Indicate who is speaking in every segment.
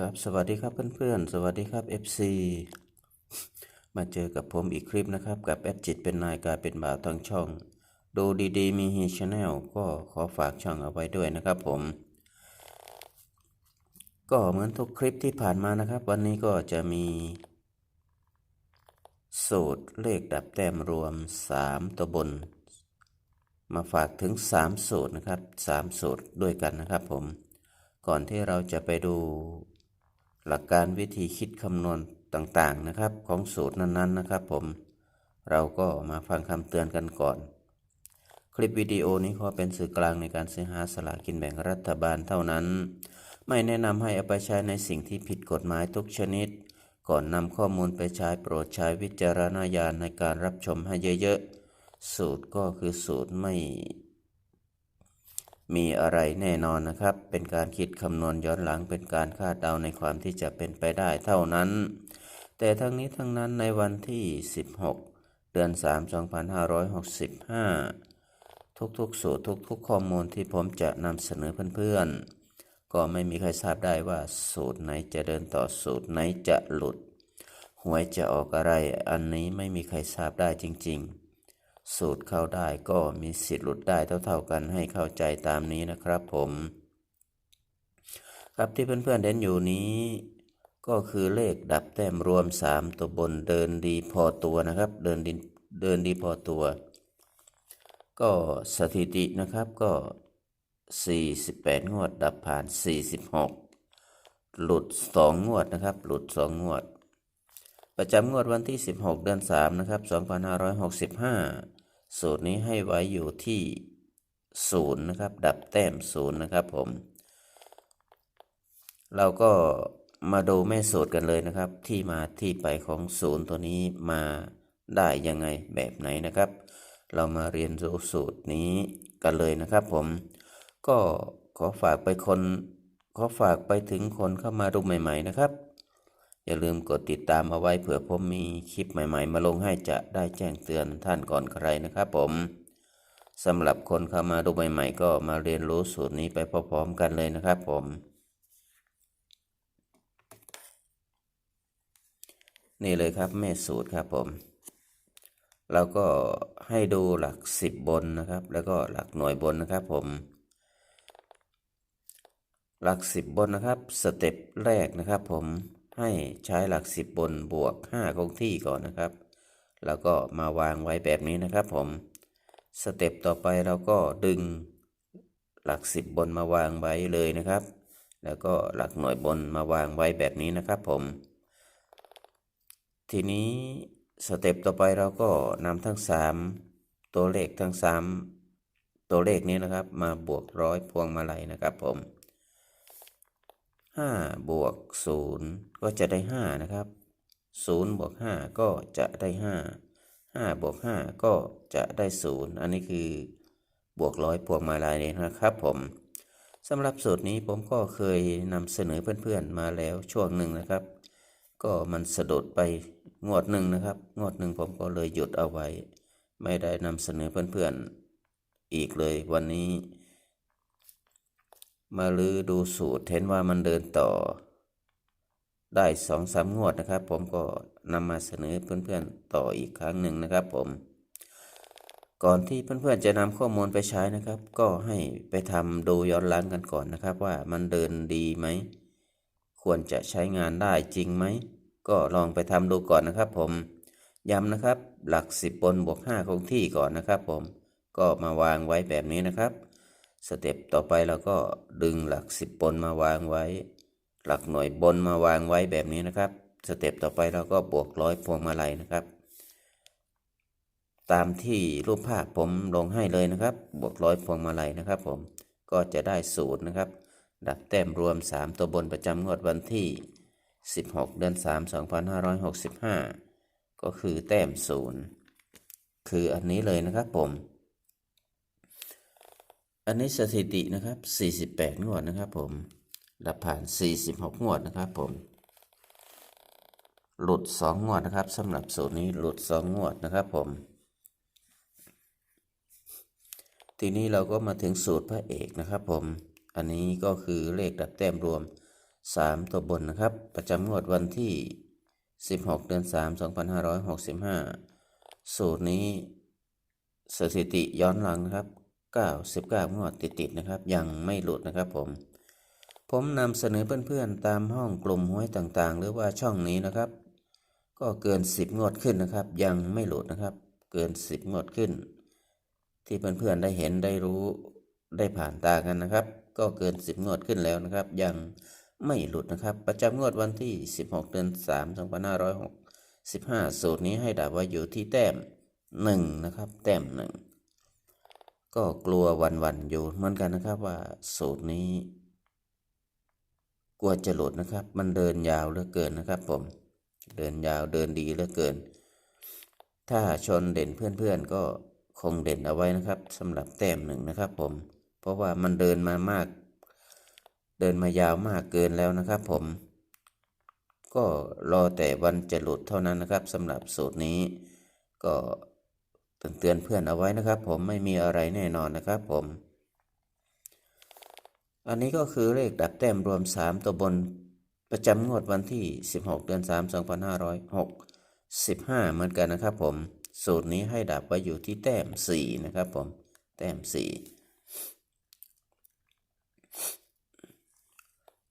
Speaker 1: ครับสวัสดีครับเพื่อนๆ สวัสดีครับ FC มาเจอกับผมอีกคลิปนะครับ กับแอดจิตเป็นนายกลายเป็นบ่าวทางช่อง ดูดีๆ มีฮีชาแนลก็ขอฝากช่องเอาไว้ด้วยนะครับผม ก็เหมือนทุกคลิปที่ผ่านมานะครับ วันนี้ก็จะมี สูตรเลขดับแต้มรวม 3 ตัวบน มาฝากถึง 3 สูตรนะครับ 3 สูตรด้วยกันนะครับผมก่อนที่เราจะไปดู หลักการวิธีคิดคำนวณต่างๆนะครับ ของสูตรนั้นๆนะครับ ผมเราก็มาฟังคำเตือนกันก่อน คลิปวิดีโอนี้ขอเป็นสื่อกลางในการซื้อหาสลากกินแบ่งรัฐบาลเท่านั้น ไม่แนะนำให้เอาไปใช้ในสิ่งที่ผิดกฎหมายทุกชนิด ก่อนนำข้อมูลไปใช้โปรดใช้วิจารณญาณในการรับชมให้เยอะๆ สูตรก็คือสูตรไม่ มีอะไรแน่นอนนะครับ เป็นการคิดคำนวณย้อนหลังเป็นการคาดเดาในความที่จะเป็นไปได้เท่านั้น แต่ทั้งนี้ทั้งนั้นในวันที่ 16 เดือน 3 2565 ทุกๆ สูตรทุกๆ ข้อมูลที่ผมจะนำเสนอเพื่อนๆ ก็ไม่มีใครทราบได้ว่าสูตรไหนจะเดินต่อสูตรไหนจะหลุด หวยจะออกอะไรอันนี้ไม่มีใครทราบได้จริง ๆ สูตรเข้าได้ก็มีสิทธิ์หลุดได้เท่าๆกันให้เข้าใจตามนี้นะครับผม ครับที่เพื่อนๆเด่นอยู่นี้ก็คือเลขดับแต้มรวม 3 ตัวบนเดินดีพอตัวนะครับ เดินดีเดินดีพอตัว ก็สถิตินะครับก็ 48 งวด ดับผ่าน 46 หลุด 2 งวดนะครับ หลุด 2 งวด ประจำงวดวันที่ 16 เดือน 3 นะครับ 2565 สูตรนี้ให้ไว้อยู่ที่0นย์นะครับ ดับแต้ม0นะครับผม เราก็มาดูแม่สูตรกันเลยนะครับ ที่มาที่ไปของศูนย์ตัวนี้มาได้ยังไงแบบไหนนะครับ เรามาเรียนรู้สูตรนี้กันเลยนะครับผม ก็ขอฝากไปคนขอฝากไปถึงคนเข้ามาดูใหม่ ๆ นะครับ อย่าลืมกดติดตามเอาไว้เผื่อผมมีคลิปใหม่ ๆ มาลงให้จะได้แจ้งเตือนท่านก่อนใครนะครับผมสำหรับคนเข้ามาดูใหม่ ๆ ก็มาเรียนรู้สูตรนี้ไปพร้อมๆกันเลยนะครับผม นี่เลยครับแม่สูตรครับผมเราก็ให้ดูหลักสิบบนนะครับ แล้วก็หลักหน่วยบนนะครับผม หลักสิบบนนะครับ สเต็ปแรกนะครับผม ให้ใช้หลักสิบบนบวกห้าคงที่ก่อนนะครับ แล้วก็มาวางไว้แบบนี้นะครับผม สเต็ปต่อไปเราก็ดึงหลักสิบบนมาวางไว้เลยนะครับ แล้วก็หลักหน่วยบนมาวางไว้แบบนี้นะครับผม ทีนี้สเต็ปต่อไปเราก็นำทั้ง 3 ตัวเลขทั้ง 3 ตัวเลขนี้นะครับ มาบวกร้อยพวงมาลัยนะครับผม 5 บวก 0 ก็จะได้ 5 นะครับ 0 บวก 5 ก็จะได้ 5 5 บวก 5 ก็จะได้ 0 อันนี้คือบวกร้อยพวงมาลัยนี่นะครับผมสำหรับสูตรนี้ผมก็เคยนำเสนอเพื่อนๆมาแล้วช่วงหนึ่งนะครับ ก็มันสะดุดไปงวดหนึ่งนะครับ งวดหนึ่งผมก็เลยหยุดเอาไว้ ไม่ได้นำเสนอเพื่อนๆอีกเลยวันนี้ มาลือดูสูตรเห็นว่ามันเดินต่อ ได้สองสามงวดนะครับ ผมก็นำมาเสนอเพื่อนๆต่ออีกครั้งหนึ่งนะครับ ผม ก่อนที่เพื่อนๆจะนำข้อมูลไปใช้นะครับ ก็ให้ไปทำดูย้อนหลังกันก่อนนะครับ ว่ามันเดินดีไหม ควรจะใช้งานได้จริงไหม ก็ลองไปทำดูก่อนนะครับ ผมย้ำนะครับ หลัก 10บนบวก5คงที่ก่อนนะครับ ผมก็มาวางไว้แบบนี้นะครับ สเต็ปต่อไปเราก็ดึงหลัก 10 บนมาวางไว้ หลักหน่วยบนมาวางไว้แบบนี้นะครับ สเต็ปต่อไปเราก็บวกร้อยพวงมาลัยนะครับ ตามที่รูปภาพผมลงให้เลยนะครับ บวกร้อยพวงมาลัยนะครับ ผมก็จะได้สูตรนะครับ ดับแต้มรวม 3 ตัวบนประจำงวดวันที่ 16 เดือน 3 2565 ก็คือแต้มศูนย์คืออันนี้เลยนะครับผม อันนี้สถิตินะครับ 48 งวดนะครับผมดับผ่าน 46 งวดนะครับผม หลุด 2 งวดนะครับสำหรับสูตรนี้หลุด 2 งวดนะครับผม ทีนี้เราก็มาถึงสูตรพระเอกนะครับผม อันนี้ก็คือเลขดับแต้มรวมสามตัวบนนะครับ ประจำงวดวันที่ 16 เดือน 3 2565 สูตรนี้สถิติย้อนหลังนะครับ 99งวดติดๆนะครับ ยังไม่หลุดนะครับผม ผมนำเสนอเพื่อนๆตามห้องกลุ่มห้วยต่างๆ หรือว่าช่องนี้นะครับ ก็เกิน 10 งวดขึ้นนะครับ ยังไม่หลุดนะครับ เกิน 10 งวดขึ้น ที่เพื่อนๆได้เห็นได้รู้ได้ผ่านตากันนะครับ ก็เกิน 10 งวดขึ้นแล้วนะครับ ยังไม่หลุดนะครับ ประจำงวดวันที่ 16 เดือน3 2565สูตรนี้ให้ดับไว้อยู่ที่แต้ม 1 นะครับ แต้ม 1 ก็กลัววันๆอยู่เหมือนกันนะครับว่าสูตรนี้ กลัวจะหลุดนะครับ มันเดินยาวเหลือเกินนะครับ ผม เดินยาวเดินดีเหลือเกิน ถ้าชนเด่นเพื่อนๆก็คงเด่นเอาไว้นะครับสำหรับแต้มหนึ่งนะครับ ผม เพราะว่ามันเดินมามาก เดินมายาวมากเกินแล้วนะครับ ผม ก็รอแต่วันจะหลุดเท่านั้นนะครับสำหรับสูตรนี้ก็ เตือนเพื่อนเอาไว้นะครับ ผมไม่มีอะไรแน่นอนนะครับผม อันนี้ก็คือเลขดับแต้มรวม 3 ตัวบนประจำงวดวันที่ 16 เดือน 3 2565 เหมือนกันนะครับผม สูตรนี้ให้ดับไว้อยู่ที่แต้ม 4 นะครับผม แต้ม 4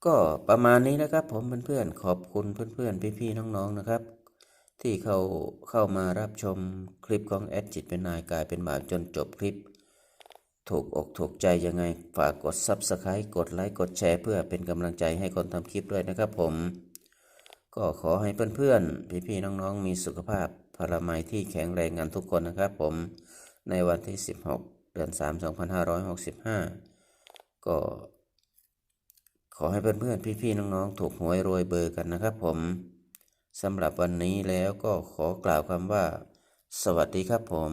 Speaker 1: ก็ประมาณนี้นะครับผมเพื่อนๆขอบคุณเพื่อนๆพี่ๆน้องๆนะครับ ที่เข้าเข้ามารับชมคลิปของแอดจิตเป็นนายกลายเป็นบ่าวจนจบคลิป ถูกอกถูกใจยังไง ฝากกด Subscribe กดไลค์กดแชร์เพื่อเป็นกำลังใจให้คนทำคลิปด้วยนะครับผม ก็ขอให้เพื่อนๆ พี่ๆ น้องๆ มีสุขภาพพลามัยที่แข็งแรงกันทุกคนนะครับผมในวันที่ 16 เดือน 3 2565 ก็ขอให้เพื่อนๆ พี่ๆ น้องๆ ถูกหวยรวยเบอร์กันนะครับผม สำหรับวันนี้แล้วก็ขอกล่าวคำว่า สวัสดีครับผม